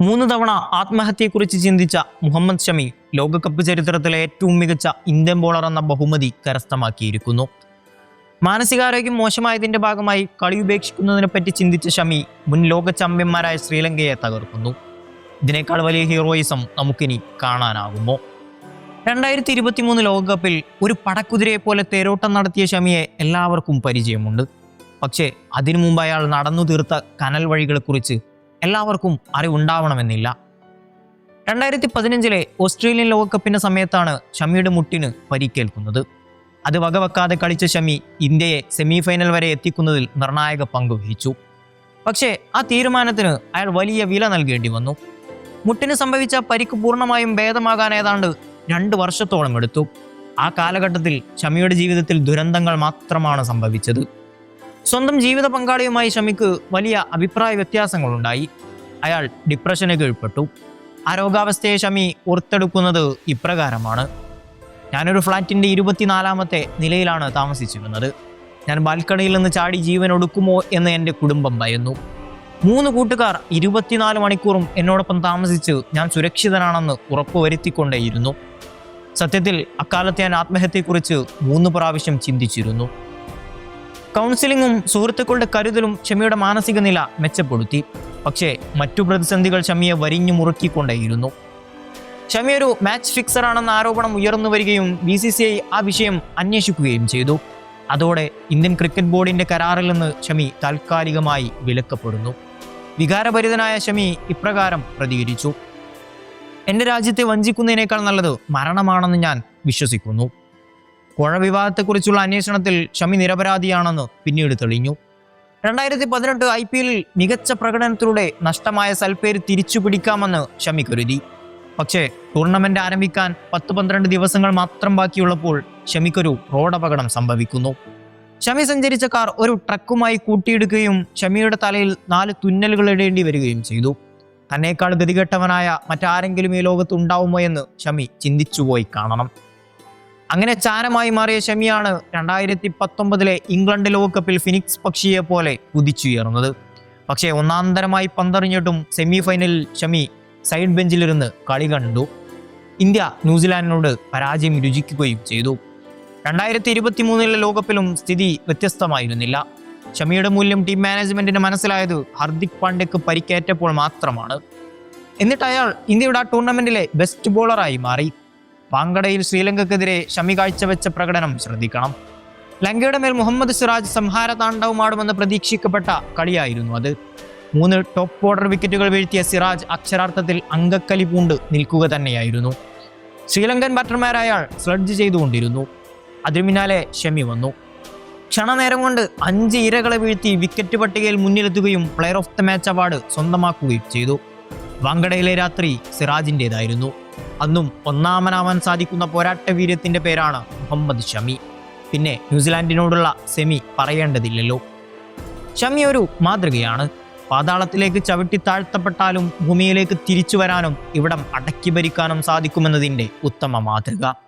മൂന്ന് തവണ ആത്മഹത്യയെക്കുറിച്ച് ചിന്തിച്ച മുഹമ്മദ് ഷമി ലോകകപ്പ് ചരിത്രത്തിലെ ഏറ്റവും മികച്ച ഇന്ത്യൻ ബോളർ എന്ന ബഹുമതി കരസ്ഥമാക്കിയിരിക്കുന്നു. മാനസികാരോഗ്യം മോശമായതിന്റെ ഭാഗമായി കളി ഉപേക്ഷിക്കുന്നതിനെ പറ്റി ചിന്തിച്ച ഷമി മുൻ ലോക ചാമ്പ്യന്മാരായ ശ്രീലങ്കയെ തകർക്കുന്നു. ഇതിനേക്കാൾ വലിയ ഹീറോയിസം നമുക്കിനി കാണാനാകുമോ? രണ്ടായിരത്തി ഇരുപത്തി മൂന്ന് ലോകകപ്പിൽ ഒരു പടക്കുതിരയെ പോലെ തേരോട്ടം നടത്തിയ ഷമിയെ എല്ലാവർക്കും പരിചയമുണ്ട്. പക്ഷേ അതിനു മുമ്പ് അയാൾ നടന്നു തീർത്ത കനൽ വഴികളെക്കുറിച്ച് എല്ലാവർക്കും അറിവുണ്ടാവണമെന്നില്ല. രണ്ടായിരത്തി പതിനഞ്ചിലെ ഓസ്ട്രേലിയൻ ലോകകപ്പിന്റെ സമയത്താണ് ഷമിയുടെ മുട്ടിന് പരിക്കേൽക്കുന്നത്. അത് വകവെക്കാതെ കളിച്ച ഷമി ഇന്ത്യയെ സെമി ഫൈനൽ വരെ എത്തിക്കുന്നതിൽ നിർണായക പങ്ക് വഹിച്ചു. പക്ഷേ ആ തീരുമാനത്തിന് അയാൾ വലിയ വില നൽകേണ്ടി വന്നു. മുട്ടിന് സംഭവിച്ച പരിക്ക് പൂർണമായും ഭേദമാകാൻ ഏതാണ്ട് രണ്ട് വർഷത്തോളം എടുത്തു. ആ കാലഘട്ടത്തിൽ ഷമിയുടെ ജീവിതത്തിൽ ദുരന്തങ്ങൾ മാത്രമാണ് സംഭവിച്ചത്. സ്വന്തം ജീവിത പങ്കാളിയുമായി ഷമിക്ക് വലിയ അഭിപ്രായ വ്യത്യാസങ്ങളുണ്ടായി. അയാൾ ഡിപ്രഷന് കീഴ്പ്പെട്ടു. ആ രോഗാവസ്ഥയെ ഷമി ഓർത്തെടുക്കുന്നത് ഇപ്രകാരമാണ്. ഞാനൊരു ഫ്ലാറ്റിന്റെ ഇരുപത്തിനാലാമത്തെ നിലയിലാണ് താമസിച്ചിരുന്നത്. ഞാൻ ബാൽക്കണിയിൽ നിന്ന് ചാടി ജീവൻ ഒടുക്കുമോ എന്ന് എന്റെ കുടുംബം ഭയന്നു. മൂന്ന് കൂട്ടുകാർ ഇരുപത്തിനാല് മണിക്കൂറും എന്നോടൊപ്പം താമസിച്ച് ഞാൻ സുരക്ഷിതനാണെന്ന് ഉറപ്പുവരുത്തിക്കൊണ്ടേയിരുന്നു സത്യത്തിൽ അക്കാലത്ത് ഞാൻ ആത്മഹത്യയെക്കുറിച്ച് മൂന്ന് പ്രാവശ്യം ചിന്തിച്ചിരുന്നു. കൗൺസിലിങ്ങും സുഹൃത്തുക്കളുടെ കരുതലും ഷമിയുടെ മാനസിക നില മെച്ചപ്പെടുത്തി. പക്ഷേ മറ്റു പ്രതിസന്ധികൾ ഷമിയെ വരിഞ്ഞു മുറുക്കിക്കൊണ്ടേയിരുന്നു. ഷമി ഒരു മാച്ച് ഫിക്സർ ആണെന്ന ആരോപണം ഉയർന്നു വരികയും ബി സി സി ഐ ആ വിഷയം അന്വേഷിക്കുകയും ചെയ്തു. അതോടെ ഇന്ത്യൻ ക്രിക്കറ്റ് ബോർഡിന്റെ കരാറിൽ നിന്ന് ഷമി താൽക്കാലികമായി വിലക്കപ്പെടുന്നു. വികാരഭരിതനായ ഷമി ഇപ്രകാരം പ്രതികരിച്ചു. എന്റെ രാജ്യത്തെ വഞ്ചിക്കുന്നതിനേക്കാൾ നല്ലത് മരണമാണെന്ന് ഞാൻ വിശ്വസിക്കുന്നു. പുഴ വിവാദത്തെക്കുറിച്ചുള്ള അന്വേഷണത്തിൽ ഷമി നിരപരാധിയാണെന്ന് പിന്നീട് തെളിഞ്ഞു. രണ്ടായിരത്തി പതിനെട്ട് ഐ പി എല്ലിൽ മികച്ച പ്രകടനത്തിലൂടെ നഷ്ടമായ സൽപ്പേര് തിരിച്ചു പിടിക്കാമെന്ന് ഷമി കരുതി. പക്ഷേ ടൂർണമെന്റ് ആരംഭിക്കാൻ പത്ത് പന്ത്രണ്ട് ദിവസങ്ങൾ മാത്രം ബാക്കിയുള്ളപ്പോൾ ഷമിക്കൊരു റോഡപകടം സംഭവിക്കുന്നു. ഷമി സഞ്ചരിച്ച കാർ ഒരു ട്രക്കുമായി കൂട്ടിയിടുകയും ഷമിയുടെ തലയിൽ നാല് തുന്നലുകൾ ഇടേണ്ടി വരികയും ചെയ്തു. തന്നേക്കാൾ ഗതികെട്ടവനായ മറ്റാരെങ്കിലും ഈ ലോകത്ത് ഉണ്ടാവുമോ എന്ന് ഷമി ചിന്തിച്ചുപോയി കാണണം. അങ്ങനെ ചാരമായി മാറിയ ഷമിയാണ് രണ്ടായിരത്തി പത്തൊമ്പതിലെ ഇംഗ്ലണ്ട് ലോകകപ്പിൽ ഫിനിക്സ് പക്ഷിയെ പോലെ കുതിച്ചുയർന്നത്. പക്ഷേ ഒന്നാന്തരമായി പന്തറിഞ്ഞിട്ടും സെമി ഫൈനലിൽ ഷമി സൈഡ് ബെഞ്ചിലിരുന്ന് കളി കണ്ടു. ഇന്ത്യ ന്യൂസിലാൻഡിനോട് പരാജയം രുചിക്കുകയും ചെയ്തു. രണ്ടായിരത്തി ഇരുപത്തി മൂന്നിലെ ലോകകപ്പിലും സ്ഥിതി വ്യത്യസ്തമായിരുന്നില്ല. ഷമിയുടെ മൂല്യം ടീം മാനേജ്മെന്റിന് മനസ്സിലായത് ഹർദിക് പാണ്ഡ്യക്ക് പരിക്കേറ്റപ്പോൾ മാത്രമാണ്. എന്നിട്ട് അയാൾ ഇന്ത്യയുടെ ആ ടൂർണമെന്റിലെ ബെസ്റ്റ് ബോളറായി മാറി. വാങ്കഡയിൽ ശ്രീലങ്കക്കെതിരെ ഷമി കാഴ്ചവെച്ച പ്രകടനം ശ്രദ്ധിക്കണം. ലങ്കയുടെ മേൽ മുഹമ്മദ് സിറാജ് സംഹാര താണ്ഡവമാടുമെന്ന് പ്രതീക്ഷിക്കപ്പെട്ട കളിയായിരുന്നു അത്. മൂന്ന് ടോപ്പ് ഓർഡർ വിക്കറ്റുകൾ വീഴ്ത്തിയ സിറാജ് അക്ഷരാർത്ഥത്തിൽ അങ്കക്കലി പൂണ്ട് നിൽക്കുക തന്നെയായിരുന്നു. ശ്രീലങ്കൻ ബാറ്റർമാരായാൾ സ്ലഡ്ജ് ചെയ്തുകൊണ്ടിരുന്നു. അതിനു പിന്നാലെ ഷമി വന്നു. ക്ഷണനേരം കൊണ്ട് അഞ്ച് ഇരകളെ വീഴ്ത്തി വിക്കറ്റ് പട്ടികയിൽ മുന്നിലെത്തുകയും player of the match award സ്വന്തമാക്കുകയും ചെയ്തു. വാങ്കടയിലെ രാത്രി സിറാജിന്റെതായിരുന്നു അന്നും ഒന്നാമനാവാൻ സാധിക്കുന്ന പോരാട്ട വീര്യത്തിന്റെ പേരാണ് മുഹമ്മദ് ഷമി. പിന്നെ ന്യൂസിലാൻഡിനോടുള്ള സെമി പറയേണ്ടതില്ലല്ലോ. ഷമി ഒരു മാതൃകയാണ്. പാതാളത്തിലേക്ക് ചവിട്ടി താഴ്ത്തപ്പെട്ടാലും ഭൂമിയിലേക്ക് തിരിച്ചു വരാനും ഇവിടം അടക്കി ഭരിക്കാനും സാധിക്കുമെന്നതിന്റെ ഉത്തമ മാതൃക.